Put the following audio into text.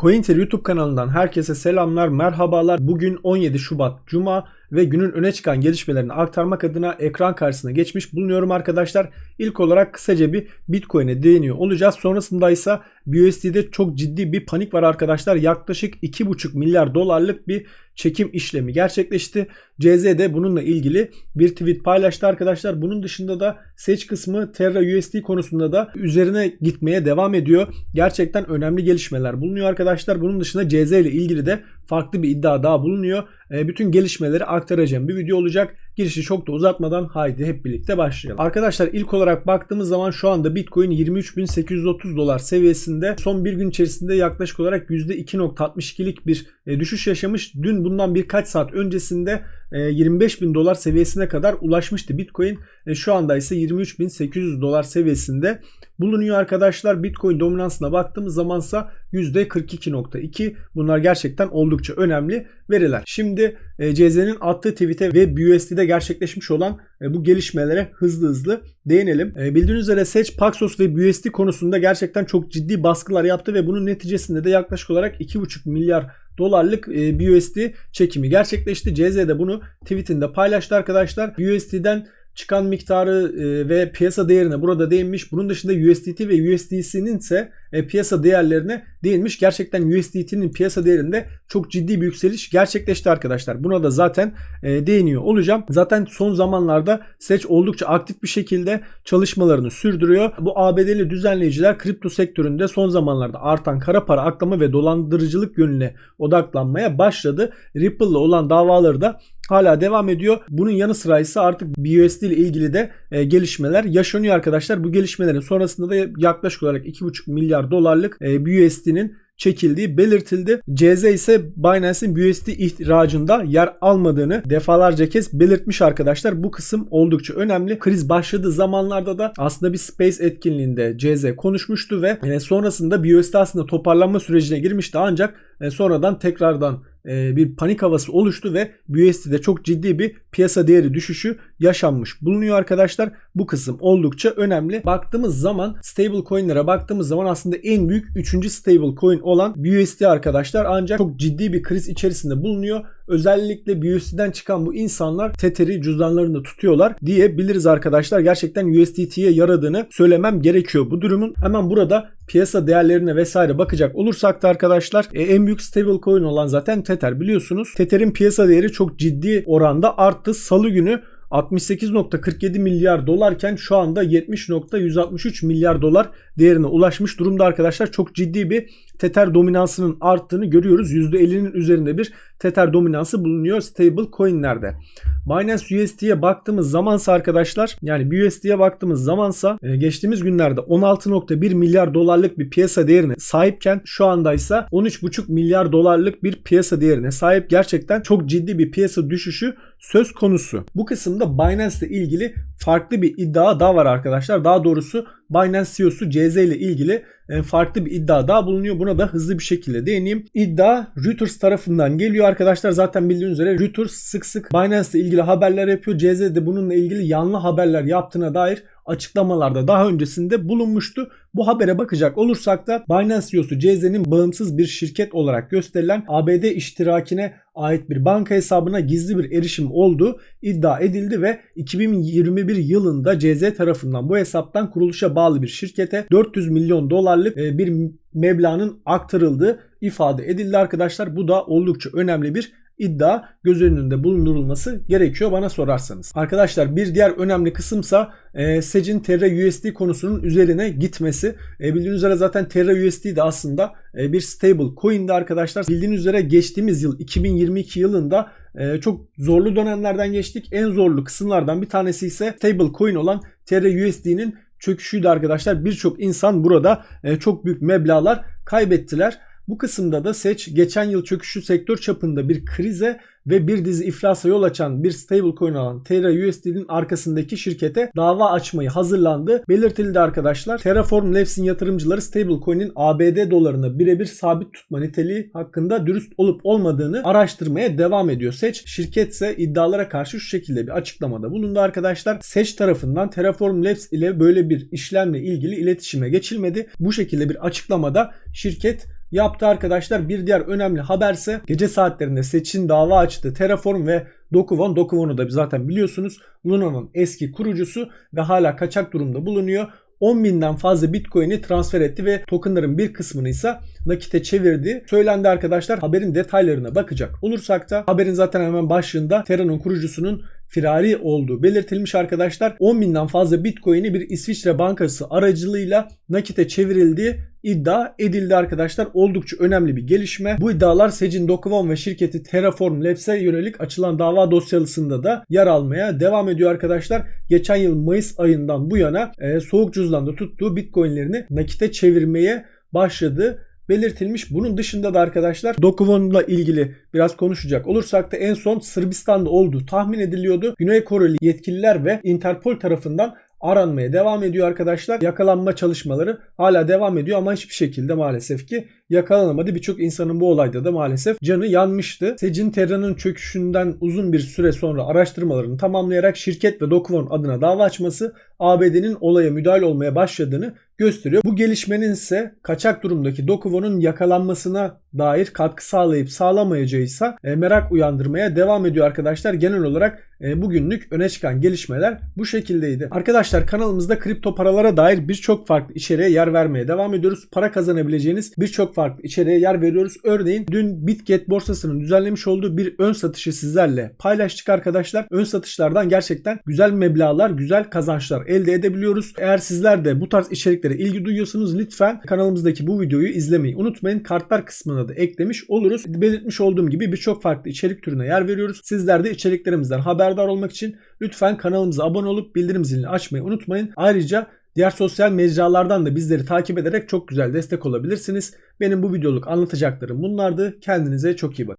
CoinTer YouTube kanalından herkese selamlar, merhabalar. Bugün 17 Şubat Cuma ve günün öne çıkan gelişmelerini aktarmak adına ekran karşısına geçmiş bulunuyorum arkadaşlar. İlk olarak kısaca bir Bitcoin'e değiniyor olacağız. Sonrasında ise BUSD'de çok ciddi bir panik var arkadaşlar. Yaklaşık 2,5 milyar dolarlık bir çekim işlemi gerçekleşti. CZ de bununla ilgili bir tweet paylaştı arkadaşlar. Bunun dışında da seç kısmı Terra USD konusunda da üzerine gitmeye devam ediyor. Gerçekten önemli gelişmeler bulunuyor arkadaşlar. Bunun dışında CZ ile ilgili de farklı bir iddia daha bulunuyor. E, bütün gelişmeleri aktaracağım bir video olacak. Girişi çok da uzatmadan haydi hep birlikte başlayalım. Arkadaşlar ilk olarak baktığımız zaman şu anda Bitcoin 23.830 dolar seviyesinde. Son bir gün içerisinde yaklaşık olarak %2.62'lik bir e, düşüş yaşamış. Dün bundan birkaç saat öncesinde 25 e, bin dolar seviyesine kadar ulaşmıştı Bitcoin. Şu anda ise 23.800 dolar seviyesinde bulunuyor arkadaşlar. Bitcoin dominansına baktığımız zamansa %42.2. Bunlar gerçekten oldukça önemli veriler. Şimdi e, CZ'nin attığı tweet'e ve BUSD'de gerçekleşmiş olan e, bu gelişmelere hızlı hızlı değinelim. E, bildiğiniz üzere Sedge, Paxos ve BUSD konusunda gerçekten çok ciddi baskılar yaptı ve bunun neticesinde de yaklaşık olarak 2,5 milyar dolarlık BUSD çekimi gerçekleşti. CZ de bunu tweetinde paylaştı arkadaşlar. BUSD'den çıkan miktarı e, ve piyasa değerine burada değinmiş. Bunun dışında USDT ve USDC'nin ise e, piyasa değerlerine değinmiş. Gerçekten USDT'nin piyasa değerinde çok ciddi bir yükseliş gerçekleşti arkadaşlar. Buna da zaten e, değiniyor olacağım. Zaten son zamanlarda Seç oldukça aktif bir şekilde çalışmalarını sürdürüyor. Bu ABD'li düzenleyiciler kripto sektöründe son zamanlarda artan kara para aklama ve dolandırıcılık yönüne odaklanmaya başladı. Ripple'la olan davaları da hala devam ediyor. Bunun yanı sıra ise artık BUSD ile ilgili de e, gelişmeler yaşanıyor arkadaşlar. Bu gelişmelerin sonrasında da yaklaşık olarak 2,5 milyar dolarlık e, BUSD'nin çekildiği belirtildi. CZ ise Binance'in BUSD ihracında yer almadığını defalarca kez belirtmiş arkadaşlar. Bu kısım oldukça önemli. Kriz başladığı zamanlarda da aslında bir Space etkinliğinde CZ konuşmuştu ve e, sonrasında BUSD aslında toparlanma sürecine girmişti ancak e, sonradan tekrardan e, bir panik havası oluştu ve BUSD'de çok ciddi bir piyasa değeri düşüşü yaşanmış bulunuyor arkadaşlar. Bu kısım oldukça önemli. Baktığımız zaman stable coin'lere baktığımız zaman aslında en büyük 3. stable coin olan BUSD arkadaşlar ancak çok ciddi bir kriz içerisinde bulunuyor. Özellikle BUSD'den çıkan bu insanlar Tether'i cüzdanlarında tutuyorlar diyebiliriz arkadaşlar. Gerçekten USDT'ye yaradığını söylemem gerekiyor bu durumun. Hemen burada piyasa değerlerine vesaire bakacak olursak da arkadaşlar e, en büyük stable coin olan zaten Tether biliyorsunuz. Tether'in piyasa değeri çok ciddi oranda arttı. Salı günü 68.47 milyar dolarken şu anda 70.163 milyar dolar değerine ulaşmış durumda arkadaşlar. Çok ciddi bir Tether dominansının arttığını görüyoruz. %50'nin üzerinde bir Tether dominansı bulunuyor stable coinlerde. Binance USD'ye baktığımız zamansa arkadaşlar yani BUSD'ye baktığımız zamansa e, geçtiğimiz günlerde 16.1 milyar dolarlık bir piyasa değerine sahipken şu anda ise 13.5 milyar dolarlık bir piyasa değerine sahip. Gerçekten çok ciddi bir piyasa düşüşü söz konusu. Bu kısımda Binance ile ilgili farklı bir iddia daha var arkadaşlar. Daha doğrusu Binance CEO'su CZ ile ilgili e, farklı bir iddia daha bulunuyor. Buna da hızlı bir şekilde değineyim. İddia Reuters tarafından geliyor arkadaşlar. Zaten bildiğiniz üzere Reuters sık sık Binance ile ilgili haberler yapıyor. CZ de bununla ilgili yanlı haberler yaptığına dair açıklamalarda daha öncesinde bulunmuştu. Bu habere bakacak olursak da Binance CEO'su CZ'nin bağımsız bir şirket olarak gösterilen ABD iştirakine ait bir banka hesabına gizli bir erişim olduğu iddia edildi ve 2021 yılında CZ tarafından bu hesaptan kuruluşa bağlı bir şirkete 400 milyon dolarlık e, bir meblağın aktarıldığı ifade edildi arkadaşlar. Bu da oldukça önemli bir iddia göz önünde bulundurulması gerekiyor bana sorarsanız. Arkadaşlar bir diğer önemli kısımsa e, Sec'in Terra USD konusunun üzerine gitmesi. E, bildiğiniz üzere zaten Terra USD de aslında e, bir stable coin'di arkadaşlar. Bildiğiniz üzere geçtiğimiz yıl 2022 yılında e, çok zorlu dönemlerden geçtik. En zorlu kısımlardan bir tanesi ise stable coin olan Terra USD'nin çöküşüydü arkadaşlar. Birçok insan burada e, çok büyük meblağlar kaybettiler. Bu kısımda da Seç geçen yıl çöküşü sektör çapında bir krize ve bir dizi iflasa yol açan bir stablecoin olan Terra USD'nin arkasındaki şirkete dava açmayı hazırlandı. Belirtildi arkadaşlar. Terraform Labs'in yatırımcıları stablecoin'in ABD dolarını birebir sabit tutma niteliği hakkında dürüst olup olmadığını araştırmaya devam ediyor. Seç şirket ise iddialara karşı şu şekilde bir açıklamada bulundu arkadaşlar. Seç tarafından Terraform Labs ile böyle bir işlemle ilgili iletişime geçilmedi. Bu şekilde bir açıklamada şirket yaptı arkadaşlar. Bir diğer önemli haberse gece saatlerinde seçin dava açtı Terraform ve Dokuvon. Dokuvon'u da zaten biliyorsunuz Luna'nın eski kurucusu ve hala kaçak durumda bulunuyor. 10 binden fazla Bitcoin'i transfer etti ve tokenların bir kısmını ise nakite çevirdi. Söylendi arkadaşlar haberin detaylarına bakacak olursak da haberin zaten hemen başlığında Terra'nın kurucusunun firari olduğu belirtilmiş arkadaşlar. 10 binden fazla Bitcoin'i bir İsviçre bankası aracılığıyla nakite çevrildiği iddia edildi arkadaşlar. Oldukça önemli bir gelişme. Bu iddialar Secin Dokuvon ve şirketi Terraform Labs'e yönelik açılan dava dosyasında da yer almaya devam ediyor arkadaşlar. Geçen yıl Mayıs ayından bu yana e, soğuk cüzdanda tuttuğu Bitcoin'lerini nakite çevirmeye başladı belirtilmiş. Bunun dışında da arkadaşlar Dokuvon'la ilgili biraz konuşacak olursak da en son Sırbistan'da olduğu tahmin ediliyordu. Güney Koreli yetkililer ve Interpol tarafından aranmaya devam ediyor arkadaşlar. Yakalanma çalışmaları hala devam ediyor ama hiçbir şekilde maalesef ki yakalanamadı. Birçok insanın bu olayda da maalesef canı yanmıştı. Secin Terra'nın çöküşünden uzun bir süre sonra araştırmalarını tamamlayarak şirket ve Dokuvon adına dava açması ABD'nin olaya müdahale olmaya başladığını gösteriyor. Bu gelişmenin ise kaçak durumdaki Dokuvon'un yakalanmasına dair katkı sağlayıp sağlamayacağı ise e, merak uyandırmaya devam ediyor arkadaşlar. Genel olarak bugünlük öne çıkan gelişmeler bu şekildeydi. Arkadaşlar kanalımızda kripto paralara dair birçok farklı içeriğe yer vermeye devam ediyoruz. Para kazanabileceğiniz birçok farklı içeriğe yer veriyoruz. Örneğin dün Bitget borsasının düzenlemiş olduğu bir ön satışı sizlerle paylaştık arkadaşlar. Ön satışlardan gerçekten güzel meblağlar, güzel kazançlar elde edebiliyoruz. Eğer sizler de bu tarz içeriklere ilgi duyuyorsanız lütfen kanalımızdaki bu videoyu izlemeyi unutmayın. Kartlar kısmına da eklemiş oluruz. Belirtmiş olduğum gibi birçok farklı içerik türüne yer veriyoruz. Sizler de içeriklerimizden haberdar olmak için lütfen kanalımıza abone olup bildirim zilini açmayı unutmayın. Ayrıca Diğer sosyal mecralardan da bizleri takip ederek çok güzel destek olabilirsiniz. Benim bu videoluk anlatacaklarım bunlardı. Kendinize çok iyi bakın.